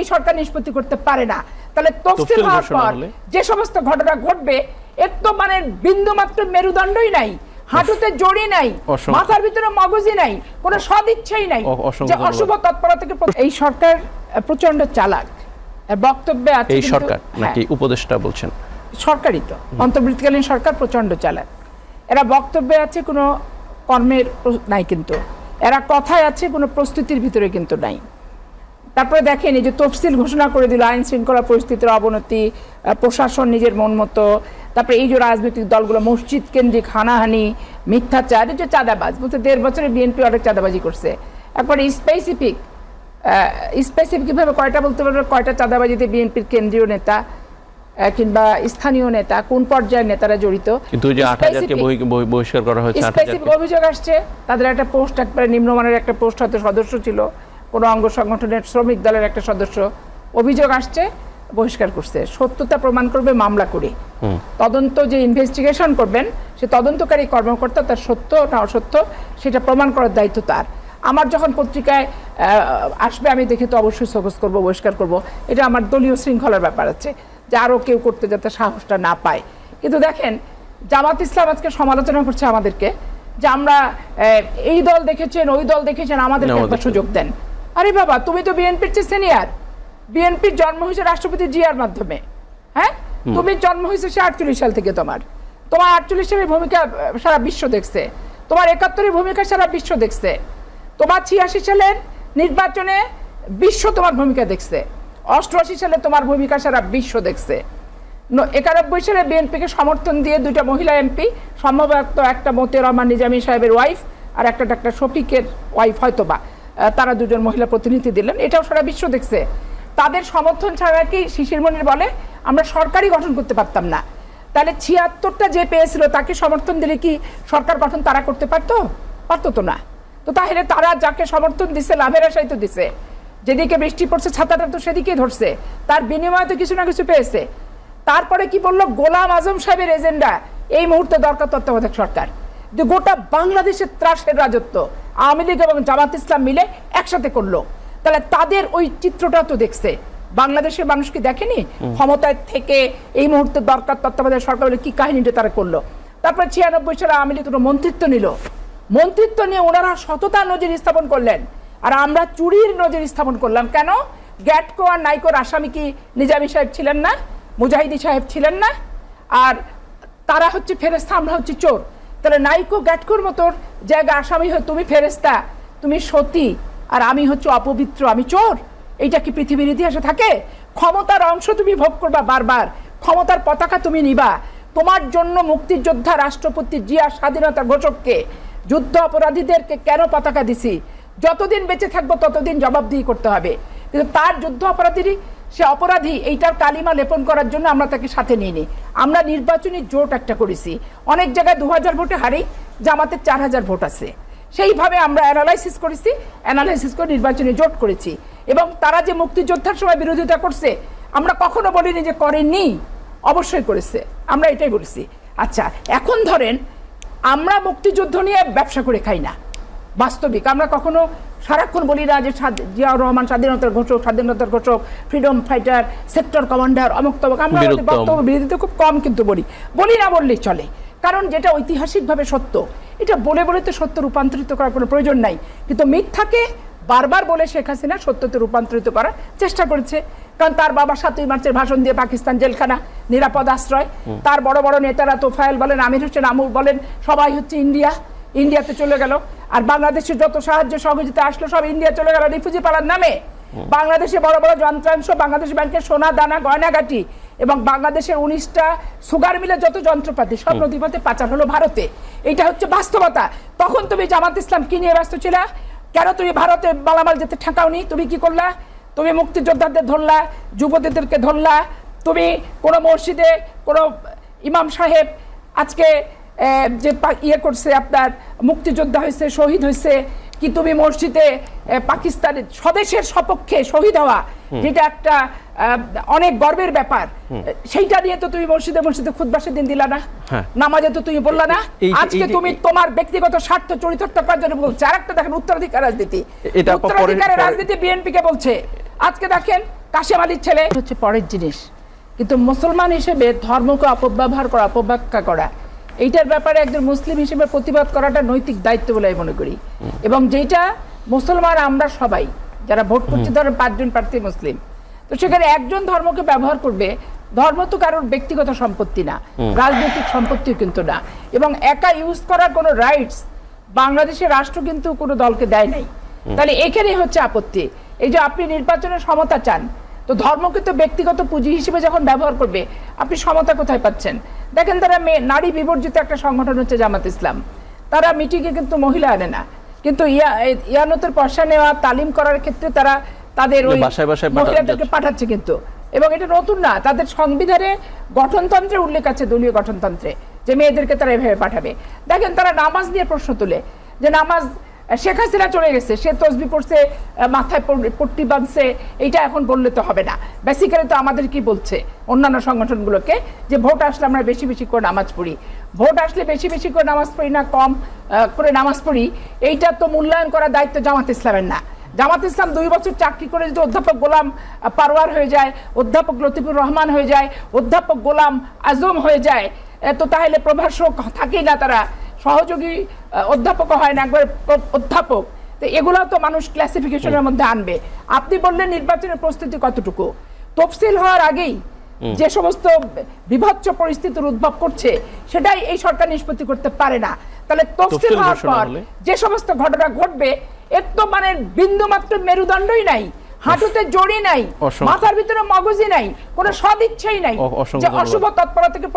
এই সরকার নিষ্পত্তি করতে পারে না। তাহলে তফসিল হওয়ার পর যে সমস্ত ঘটনা ঘটবে এর তো মানে বিন্দু মাত্র মেরুদণ্ডই নাই। হাঁটুতে জড়ি নাই মাথার ভিতরে মগজই নাই কোনো সদিচ্ছাই নাই যে অশুভ তৎপরতা থেকে এই সরকার প্রচণ্ড চালাক। বক্তব্যে আছে এই সরকার হ্যাঁ, নাকি উপদেষ্টা বলছেন? সরকারই তো। অন্তর্বর্তীকালীন সরকার প্রচণ্ড চালাক। এরা বক্তব্যে আছে কোনো কর্মের নাই কিন্তু। এরা কথায় আছে কোনো প্রস্তুতির ভিতরে কিন্তু নাই। তারপরে দেখেন এই যে তফসিল ঘোষণা করে দিল আইন শৃঙ্খলা পরিস্থিতির অবনতি প্রশাসন নিজের মন মতো তারপরে এই যে রাজনৈতিক দলগুলো মসজিদ কেন্দ্রিক হানাহানি মিথ্যাচার এই যে চাঁদাবাজ বলতে দেড় বছরে বিএনপি অনেক চাঁদাবাজি করছে। একবারে স্পেসিফিক স্পেসিফিকভাবে কয়টা বলতে পারবে? কয়টা চাঁদাবাজিতে বিএনপির কেন্দ্রীয় নেতা কিংবা স্থানীয় নেতা কোন পর্যায়ের নেতারা জড়িত? কিন্তু যে আট হাজারকে বহিষ্কার করা হয়েছে স্পেসিফিক অভিযোগ আসছে তাদের একটা পোস্ট একবারে নিম্নমানের একটা পোস্ট হয়তো সদস্য ছিল। কোনো অঙ্গ সংগঠনের শ্রমিক দলের একটা সদস্য অভিযোগ আসছে বহিষ্কার করছে। সত্যতা প্রমাণ করবে মামলা করে। তদন্ত যে ইনভেস্টিগেশন করবেন সে তদন্তকারী কর্মকর্তা তার সত্য না অসত্য সেটা প্রমাণ করার দায়িত্ব তার। আমার যখন পত্রিকায় আসবে আমি দেখে তো অবশ্যই সবজ করব বহিষ্কার করব। এটা আমার দলীয় শৃঙ্খলার ব্যাপার আছে যে আরও কেউ করতে যাতে সাহসটা না পায়। কিন্তু দেখেন জামাত ইসলাম আজকে সমালোচনা করছে আমাদেরকে যে আমরা এই দল দেখেছেন ওই দল দেখেছেন আমাদেরকে একটা সুযোগ দেন। আরে বাবা তুমি তো বিএনপির চেয়ে সিনিয়র বিএনপির জন্ম হয়েছে রাষ্ট্রপতি জিয়ার মাধ্যমে। হ্যাঁ? তুমি জন্ম হয়েছে সে আটচল্লিশ সাল থেকে তোমার। তোমার আটচল্লিশ সালের ভূমিকা সারা বিশ্ব দেখছে। তোমার একাত্তরের ভূমিকা সারা বিশ্ব দেখছে। তোমার ছিয়াশি সালের নির্বাচনে বিশ্ব তোমার ভূমিকা দেখছে। অষ্টআশি সালে তোমার ভূমিকা সারা বিশ্ব দেখছে। একানব্বই সালে বিএনপিকে সমর্থন দিয়ে দুটা মহিলা এমপি সম্ভবত একটা মতিউর রহমান নিজামী সাহেবের ওয়াইফ আর একটা ডাক্তার শফিকের ওয়াইফ হয়তোবা। আহ, তারা দুজন মহিলা প্রতিনিধি দিলেন। এটাও সারা বিশ্ব দেখছে। তাদের সমর্থন ছাড়া কি শিশিরমণির বলে, আমরা সরকারই গঠন করতে পারতাম না। তাহলে ছিয়াত্তরটা যে পেয়েছিল, তাকে সমর্থন দিলে কি সরকার গঠন তারা করতে পারতো? পারতো তো না। তো তাহলে তারা যাকে সমর্থন দিছে, লাভের আশাই তো দিছে। যেদিকে বৃষ্টি পড়ছে, ছাতাটা তো সেদিকেই ধরছে। তার বিনিময়ে তো কিছু না কিছু পেয়েছে। তারপরে কি বলল, গোলাম আজম সাহেবের এজেন্ডা? এই মুহূর্তে দরকার তত্ত্বাবধায়ক সরকার। যে গোটা বাংলাদেশের ত্রাসের রাজত্ব। আওয়ামী লীগ এবং জামাত ইসলাম মিলে একসাথে করল। তাহলে তাদের ওই চিত্রটা তো দেখছে। বাংলাদেশের মানুষ কি দেখেনি? ক্ষমতায় থেকে এই মুহূর্তে দরকার তত্ত্বাবধায়ক সরকার বলে কি কাহিনীটা তারা করল? তারপরে ছিয়ানব্বই সালে আওয়ামী লীগ কোনো মন্ত্রিত্ব নিল। মন্ত্রিত্ব নিয়ে ওনারা সততা নজির স্থাপন করলেন। আর আমরা চুরির নজির স্থাপন করলাম। কেন? গ্যাটকো আর নাইকোর আসামি কি নিজামী সাহেব ছিলেন না? মুজাহিদি সাহেব ছিলেন না? আর তারা হচ্ছে ফেরেস্তা আমরা হচ্ছে চোর। তাহলে নাইকো গ্যাটকোর মতো জায়গা আসামি হয় তুমি ফেরেস্তা তুমি সতী আর আমি হচ্ছে অপবিত্র, আমি চোর। এইটা কি পৃথিবীর ইতিহাসে থাকে? ক্ষমতার অংশ তুমি ভোগ করবা বারবার, ক্ষমতার পতাকা তুমি নিবা। তোমার জন্য মুক্তিযোদ্ধা, রাষ্ট্রপতি জিয়া স্বাধীনতা ঘোষককে, যুদ্ধ অপরাধীদেরকে কেন পতাকা দিছি? যতদিন বেঁচে থাকব ততদিন জবাবদিহি করতে হবে। কিন্তু তার যুদ্ধ অপরাধীরই সে অপরাধী, এইটার কালিমা লেপন করার জন্য আমরা তাকে সাথে নিয়ে নিই আমরা নির্বাচনী জোট একটা করেছি। অনেক জায়গায় দু হাজার ভোটে হারি জামাতের চার হাজার ভোট আছে। সেইভাবে আমরা অ্যানালাইসিস করেছি, অ্যানালাইসিস করে নির্বাচনী জোট করেছি। এবং তারা যে মুক্তিযোদ্ধার সময় বিরোধিতা করছে, আমরা কখনো বলিনি যে করেননি, অবশ্যই করেছে। আমরা এটাই বলেছি। আচ্ছা এখন ধরেন, আমরা মুক্তিযুদ্ধ নিয়ে ব্যবসা করে খাই না। বাস্তবিক। আমরা কখনো সারাক্ষণ বলি না যে জিয়াউর রহমান স্বাধীনতার ঘোষক স্বাধীনতার ঘোষক ফ্রিডম ফাইটার সেক্টর কমান্ডার অমুক তমুক। আমরা বক্তব্য বিরোধিতা খুব কম কিন্তু বলি। বলি না বললেই চলে। কারণ যেটা ঐতিহাসিকভাবে সত্য এটা বলে বলে তো সত্য রূপান্তরিত করার কোনো প্রয়োজন নাই। কিন্তু মিথ্যাকে বারবার বলে শেখ হাসিনা সত্যতে রূপান্তরিত করার চেষ্টা করেছে। কারণ তার বাবা সাতই মার্চের ভাষণ দিয়ে পাকিস্তান জেলখানা নিরাপদ আশ্রয়। তার বড় বড় নেতারা তোফায়েল বলেন আমির হোসেন আমুর বলেন সবাই হচ্ছে ইন্ডিয়া। ইন্ডিয়াতে চলে গেল। আর বাংলাদেশের যত সাহায্য সহযোগিতা আসলো সব ইন্ডিয়া চলে গেল রিফিউজি পালার নামে। বাংলাদেশে বড় বড় যন্ত্রাংশ বাংলাদেশ ব্যাংকের সোনা দানা গয়নাগাটি এবং বাংলাদেশের উনিশটা সুগার মিলে যত যন্ত্রপাতি সব নদীপথে পাচার হলো ভারতে। এটা হচ্ছে বাস্তবতা। তখন তুমি জামাত ইসলাম কি নিয়ে ব্যস্ত ছিলা? কেন তুমি ভারতে মালামাল যেতে ঠেকাওনি? তুমি কি করলা? তুমি মুক্তিযোদ্ধাদের ধরলা যুবতীদেরকে ধরলা? তুমি কোনো মসজিদে কোনো ইমাম সাহেব আজকে যে ইয়ে করছে আপনার মুক্তিযোদ্ধা হয়েছে শহীদ হয়েছে কি তুমি মসজিদে পাকিস্তানের স্বদেশের সপক্ষে শহীদ হওয়া যেটা একটা অনেক গর্বের ব্যাপার। সেইটা নিয়ে তো তুমি মসজিদে মসজিদে খুদবাসের দিন দিলা না। হ্যাঁ। নামাজে তো তুমি বললা না। আজকে তুমি তোমার ব্যক্তিগত স্বার্থ চরিতার্থ করার জন্য বলছে। আর একটা দেখেন উত্তরাধিকার রাজনীতি। এটা উত্তরাধিকারের রাজনীতি বিএনপি কে বলছে। আজকে দেখেন কাশেম আলীর ছেলে। হচ্ছে পরের জিনিস। কিন্তু মুসলমান হিসেবে ধর্মকে অপব্যবহার করা অপব্যাখ্যা করা এইটার ব্যাপারে একজন মুসলিম হিসেবে প্রতিবাদ করাটা নৈতিক দায়িত্ব বলে আমি মনে করি। এবং যেটা মুসলমান আমরা সবাই যারা ভোট করছি ধরেন পাঁচজন প্রার্থী মুসলিম তো সেখানে একজন ধর্মকে ব্যবহার করবে ধর্ম তো কারোর ব্যক্তিগত সম্পত্তি না রাজনৈতিক সম্পত্তিও কিন্তু না। এবং একা ইউজ করার কোনো রাইটস বাংলাদেশের রাষ্ট্র কিন্তু কোনো দলকে দেয় নাই। তাহলে এখানেই হচ্ছে আপত্তি। এই যে আপনি নির্বাচনের সমতা চান তো ধর্মকে তো ব্যক্তিগত পুঁজি হিসেবে যখন ব্যবহার করবে আপনি সমতা কোথায় পাচ্ছেন? দেখেন তারা মেয়ে নারী বিবর্জিত একটা সংগঠন হচ্ছে জামাত ইসলাম। তারা মিটিংয়ে কিন্তু মহিলা আনে না। কিন্তু ইয়া ইয়ানতের পয়সা নেওয়া তালিম করার ক্ষেত্রে তারা তাদের ওই মহিলাদেরকে পাঠাচ্ছে কিন্তু। এবং এটা নতুন না তাদের সংবিধানে গঠনতন্ত্রে উল্লেখ আছে দলীয় গঠনতন্ত্রে যে মেয়েদেরকে তারা এভাবে পাঠাবে। দেখেন তারা নামাজ নিয়ে প্রশ্ন তুলে যে নামাজ শেখ হাসিনা চলে গেছে, সে তসবি পড়ছে মাথায় পট্টি বাঁধছে, এইটা এখন বললে তো হবে না। বেসিক্যালি তো আমাদের কি বলছে? অন্যান্য সংগঠনগুলোকে যে ভোট আসলে আমরা বেশি বেশি করে নামাজ পড়ি। ভোট আসলে বেশি বেশি করে নামাজ পড়ি না, কম করে নামাজ পড়ি? এইটা তো মূল্যায়ন করার দায়িত্ব জামাত ইসলামের না। জামাত ইসলাম দুই বছর চাকরি করে যদি অধ্যাপক গোলাম পারওয়ার হয়ে যায়, অধ্যাপক লতিফুর রহমান হয়ে যায়, অধ্যাপক গোলাম আজম হয়ে যায় তো তাহলে প্রভাষক থাকেই না তারা। সহযোগী আহ, অধ্যাপকও হয় না একবার অধ্যাপক তো এগুলো তো মানুষ ক্লাসিফিকেশনের মধ্যে আনবে। আপনি বললেন নির্বাচনের প্রস্তুতি কতটুকু? তফসিল হওয়ার আগেই যে সমস্ত বিভৎস পরিস্থিতির উদ্ভব করছে সেটাই এই সরকার নিষ্পত্তি করতে পারে না। তাহলে তফসিল হওয়ার পর যে সমস্ত ঘটনা ঘটবে এর তো মানে বিন্দু মাত্র মেরুদণ্ডই নাই হাঁটুতে জড়ি নাই মাথার ভিতরে মগজই নাই কোনো সদিচ্ছাই নাই যে অশুভ তৎপরতা থেকে